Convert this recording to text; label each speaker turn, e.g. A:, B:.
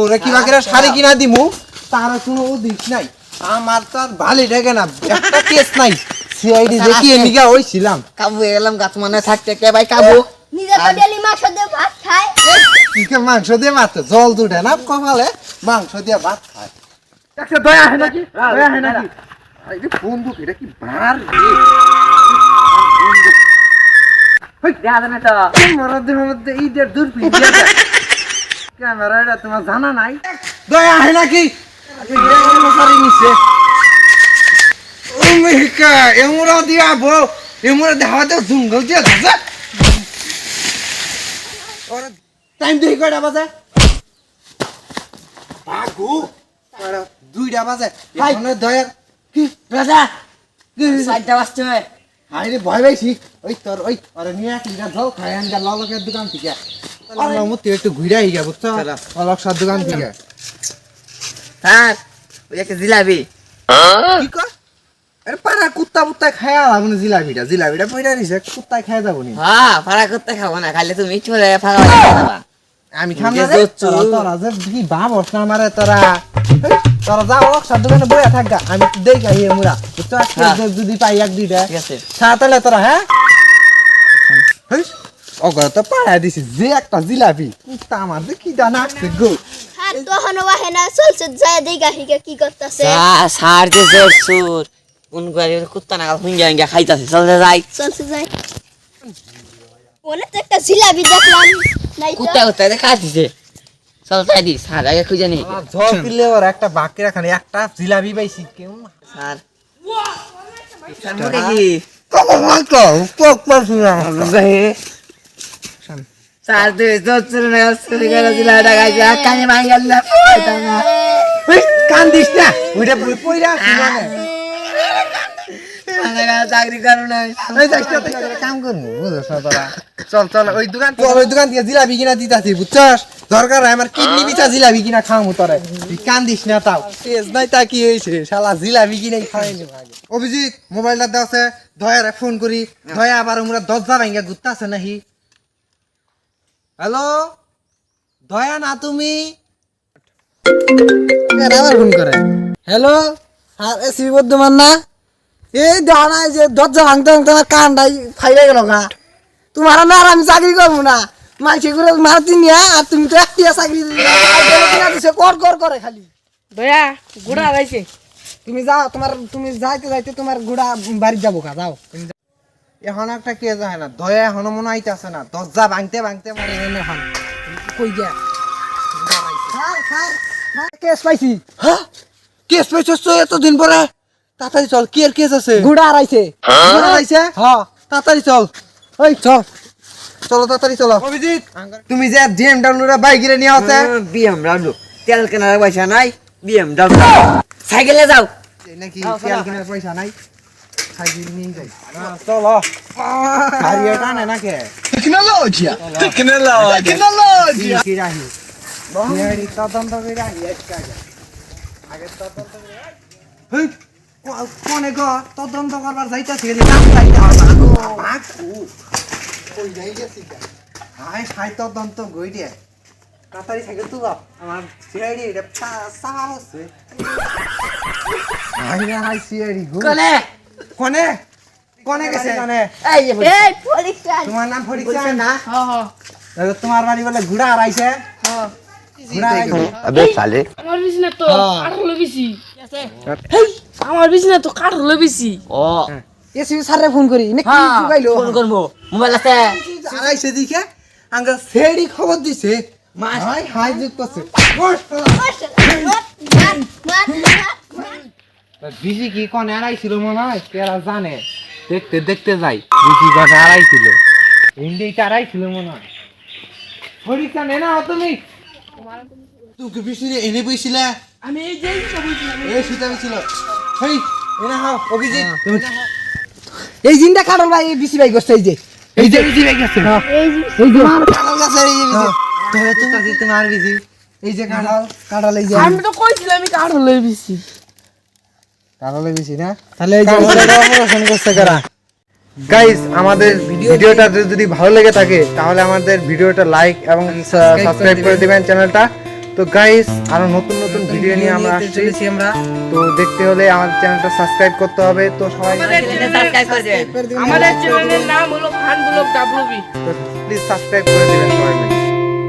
A: ওরে কিবা করে শাড়ি কিনা দিমু? তার কোনো দিক নাই। আমার তো আর ভালো লাগে না একটা কেস নাই। সিআইডি দেখি এনিকা হইছিলাম।
B: কাবু এলাম গাছ মানে থাকতে কে ভাই কাবু।
C: নিজে তো ডেলি মাংস দিয়ে ভাত খায়।
A: কিকে মাংস দিয়ে মাত্র জল দুটে না কপালে। মাংস দিয়ে ভাত খায়।
D: একটা দয়া হয় নাকি? দয়া হয় নাকি?
A: বন্দুক এটা কি ভার
D: দেখা যায় না তো
A: মরাদের মধ্যে এইটার দূরবীন দিয়া যায় ক্যামেরাটা তোমার জানা নাই? দয়া হয় নাকি? মশারি নিছে। এমরা দিয়া বো এমরা দেখাতে জুঙ্গল দিয়া যাচ্ছে। ওরা টাইম দেখি কয়টা বাজে? কয়টা দুইটা বাজে। এখানে দয়া কি
B: রাজা? সাইডটা বাসছে
A: হাই রে ভয় পাইছি। ওই তোর ওই আরে নিয়ে লিটার জল খাই আনগা ললকের দোকান থেকে। আল্লাহ মতে একটু ঘুরে আই গা বুঝছ অলক সার দোকান থেকে
B: ওই একটা জিলাপি।
A: কি কর আরে পাড়া কুত্তা কুত্তা খায়া লাগবে না জিলাপিটা জিলাপিটা পয়টা নিছে কুত্তায় খায়া যাব নি।
B: হ্যাঁ ফাড়া করতে খাব না খালি তুমি চলে ফাঁকা খাবা
A: আমি খাম না তোরা তোরা যে কি ভাবস না আমারে তোরা? হেই, তোরা যা অলক সার দোকানে বইয়া থাকগা। আমি মুরা বুঝছ?
B: হ্যাঁ।
A: যদি- যদি পাই এক দুইটা।
B: ঠিক আছে।
A: সাতালে তোরা হ্যাঁ? অগর তো পাড়া দিছি যে একটা জিলাপি। কুত্তা আমার যে কি দানা আছে গো।
C: আর তখন বাহে না চলছে যায় দেখা হিকে কি করতেছে।
B: স্যার যে জোর সুর। কোন করে কুত্তা নাগাল হুঙ্গা হুঙ্গা খাইতাছে চলতে যাই।
C: চলছে যায়। ওনে তো একটা জিলাপি দেখলাম নাই
B: কুত্তা কুত্তা দেখা দিছে? চল দি স্যার আগে খুঁজে নি।
A: ঝড় দিলে ওর একটা বাকি রাখানি একটা জিলাপি পাইছি কেউ
B: স্যার স্যার মুখে কি? চাকরি করো না
A: কাম করব বুঝছ না তোরা চল চল ওই দোকান চল ওই দোকান থেকে জিলাপি কিনা দিতাছি বুঝছস দরকার আমার কিডনি বিচা জিলাপি কিনা খাওয়ামু তোরে তুই কান্দিস না তাও তেজ নাই তা কি হয়েছে শালা জিলাপি কিনাই খাওয়াইনি আগে অভিজিৎ মোবাইলটা দেওয়াছে দয়ারে ফোন করি দয়া আবার আমরা দরজা ভাঙ্গা ঘুরতাছে নাহি হ্যালো? দয়া না তুমি? আবার ফোন করে। হ্যালো? আর এসি বর্ধমান না? এই নাই যে দরজা ভাঙতে ভাঙতে আমার কানটাই ফাইলে গেল গা। তোমার না আর আমি চাকরি করব না। মাইকে করে মারতি নিয়া আর তুমি তো একটিয়া চাকরি দিছে কর কর করে খালি।
E: দয়া গুড়া রাইছে
A: তুমি যাও তোমার তুমি যাইতে যাইতে তোমার গুড়া বাড়ি যাব কা যাও। তুমি যাও। এখন একটা কে যায় না? দয়া এখনও মনে হইতাছে না। দরজা ভাঙতে ভাঙতে মারে এনে এখন। কই গিয়া? স্যার স্যার কেস পাইছি? হ্যাঁ কেস পাইছস তো এতদিন পরে? তাড়াতাড়ি চল কি এর কেস আছে? গুড়া আড়াইছে গুড়া আড়াইছে হ্যাঁ তাড়াতাড়ি চল। ওই চল। চলো তাড়াতাড়ি চলো। অভিজিৎ! তুমি যে জিএমডব্লিউ রা বাইক রে নিয়ে আছে
B: বিএমডব্লিউ। তেল কেনার পয়সা নাই বিএমডব্লিউ। সাইকেলে যাও।
A: নাকি তেল কেনার পয়সা নাই? সাইকেল নিয়ে যাই। চলো। গাড়ি টানে না কে
D: Tecnologia! Tecnologia! Tecnologia!
A: কি রাহি গাড়ি তদন্ত করে রাহি আজকে আগে। আগে তদন্ত করে হেই কোনে গো? তদন্ত করবার যাইতাছি গেলি কাম যাইতে হবে আগো। আগো। কই যাই গেছি হাই হাই তদন্ত গই দিয়ে তাড়াতাড়ি সাইকেল তুলো। আমার সিআইডি এটা সাহা হচ্ছে হাই হাই সিআইডি গো।
B: কোনে?
A: কোনে গেছে কোনে
B: এই
C: এই পরীক্ষা।
A: তোমার নাম ফরিকশা
B: না?
E: হ হ।
A: দাদা, তোমার বাড়ি বলে ঘোড়া আড়াইছে ঘোড়া আড়াইছে
E: আমার বিছনা তো
A: হ্যাঁ।
E: কাঠ হলো বেশি হেই আমার বিছনা তো কাঠ হলো বেশি
B: ও
A: এসি স্যারে ফোন করি। নে কি
B: হ্যাঁ
A: চুকাইলো
B: ফোন করব। মোবাইল আছে।
A: আড়াইছে দিকে? আঙ্গা সেডি খবর দিছে। হাই হাই যুক্ত আছে। বিজি কি কোন আড়াইছিল মনে হয়? কেরা জানে? দেখতে দেখতে যাই। বিজি কোন আড়াইছিল ইন্ডিটা আড়াইছিল মনে হয়। ফরিকশা নে না তুমি। তুই বিজি এনে বইছিলে?
E: আমি এই যে
A: এই সুতা ছিল হেই এনা হাও অভিজিৎ। এই জিনটা কাটল ভাই এই বিসি ভাই এই যে। এই যে বিসি ভাই করছে এই যে তোমার কাটল গাছে এই যে বিসি। তবে তুমি কাছে তোমার বিসি। এই যে কাটল কাটল এই যে
E: আমি তো কইছিলাম আমি কাঠ হলো বেশি
A: কাটলে বিসি না? তাহলে এই যে অপারেশন করছে কারা? গাইস আমাদের ভিডিওটা যদি ভালো লেগে থাকে তাহলে আমাদের ভিডিওটা লাইক এবং সাবস্ক্রাইব করে দিবেন। চ্যানেলটা। তো গাইস আরও নতুন নতুন ভিডিও নিয়ে আমরা আসছি।
B: আমরা।
A: তো দেখতে হলে আমাদের চ্যানেলটা সাবস্ক্রাইব করতে হবে। তো সবাই
B: সাবস্ক্রাইব
E: আমাদের চ্যানেলের নাম হলো Khan block WB
A: please subscribe করে দিবেন সবাই।